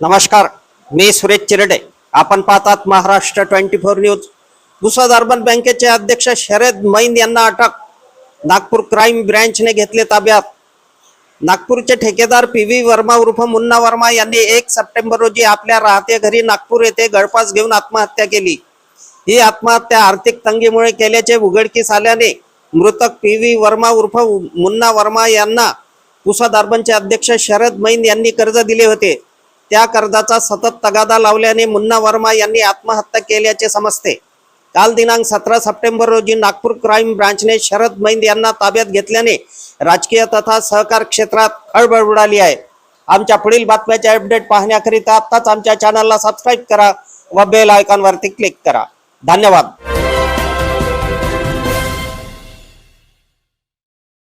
नमस्कार मी सुरेश चिरडे. आपण पाहतात Maharashtra twenty four news. Pusad urban बँकेचे अध्यक्ष शरद मैन यांना अटक. नागपूर क्राईम ब्रँचने घेतले ताब्यात. नागपूरचे ठेकेदार पी व्ही वर्मा उर्फ मुन्ना वर्मा यांनी एक सप्टेंबर रोजी आपल्या राहत्या घरी नागपूर येथे गळफास घेऊन आत्महत्या केली. ही आत्महत्या आर्थिक तंगीमुळे केल्याचे उघडकीस आल्याने मृतक पी व्ही वर्मा उर्फ मुन्ना वर्मा यांना पुसद अर्बनचे अध्यक्ष शरद मैन यांनी कर्ज दिले होते. त्या कर्जाचा सतत तगादा लावल्याने मुन्ना वर्मा यांनी आत्महत्या केल्याचे समजते. काल दिनांक सतरा सप्टेंबर रोजी नागपूर क्राईम ब्रांचने शरद मैंद यांना ताब्यात घेतल्याने राजकीय तथा सहकार क्षेत्रात खळबळ उडाली आहे. आमच्या पुढील बातम्याचे अपडेट पाहण्याकरिता आत्ताच आमच्या चॅनलला सबस्क्राईब करा व बेल आयकॉनवरती क्लिक करा. धन्यवाद.